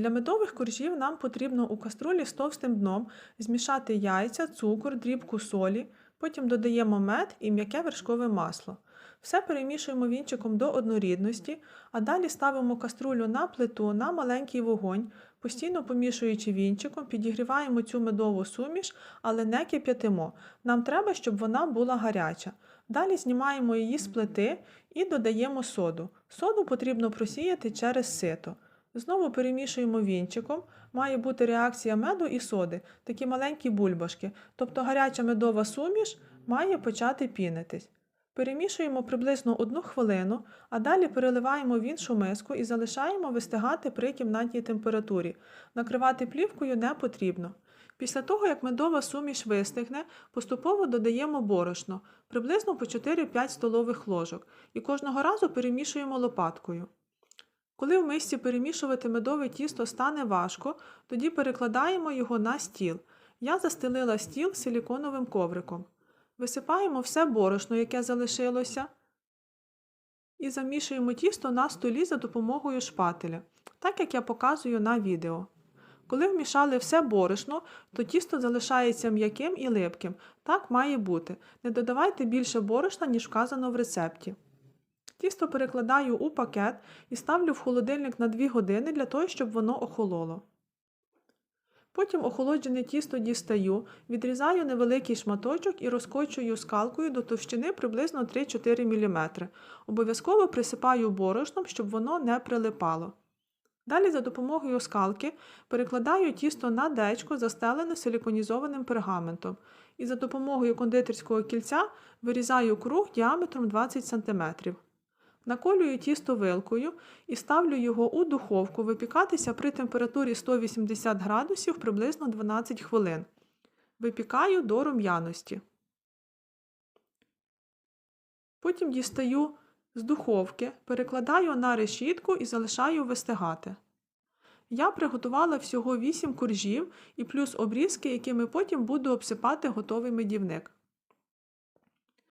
Для медових коржів нам потрібно у каструлі з товстим дном змішати яйця, цукор, дрібку солі, потім додаємо мед і м'яке вершкове масло. Все перемішуємо вінчиком до однорідності, а далі ставимо каструлю на плиту на маленький вогонь, постійно помішуючи вінчиком, підігріваємо цю медову суміш, але не кип'ятимо. Нам треба, щоб вона була гаряча. Далі знімаємо її з плити і додаємо соду. Соду потрібно просіяти через сито. Знову перемішуємо вінчиком. Має бути реакція меду і соди, такі маленькі бульбашки, тобто гаряча медова суміш має почати пінитись. Перемішуємо приблизно одну хвилину, а далі переливаємо в іншу миску і залишаємо вистигати при кімнатній температурі. Накривати плівкою не потрібно. Після того, як медова суміш вистигне, поступово додаємо борошно, приблизно по 4-5 столових ложок, і кожного разу перемішуємо лопаткою. Коли в мисці перемішувати медове тісто стане важко, тоді перекладаємо його на стіл. Я застелила стіл силіконовим ковриком. Висипаємо все борошно, яке залишилося, і замішуємо тісто на столі за допомогою шпателя, так як я показую на відео. Коли вмішали все борошно, то тісто залишається м'яким і липким. Так має бути. Не додавайте більше борошна, ніж вказано в рецепті. Тісто перекладаю у пакет і ставлю в холодильник на 2 години для того, щоб воно охололо. Потім охолоджене тісто дістаю, відрізаю невеликий шматочок і розкочую скалкою до товщини приблизно 3-4 мм. Обов'язково присипаю борошном, щоб воно не прилипало. Далі за допомогою скалки перекладаю тісто на дечко, застелене силіконізованим пергаментом, і за допомогою кондитерського кільця вирізаю круг діаметром 20 см. Наколюю тісто вилкою і ставлю його у духовку випікатися при температурі 180 градусів приблизно 12 хвилин. Випікаю до рум'яності. Потім дістаю з духовки, перекладаю на решітку і залишаю вистигати. Я приготувала всього 8 коржів і плюс обрізки, якими потім буду обсипати готовий медівник.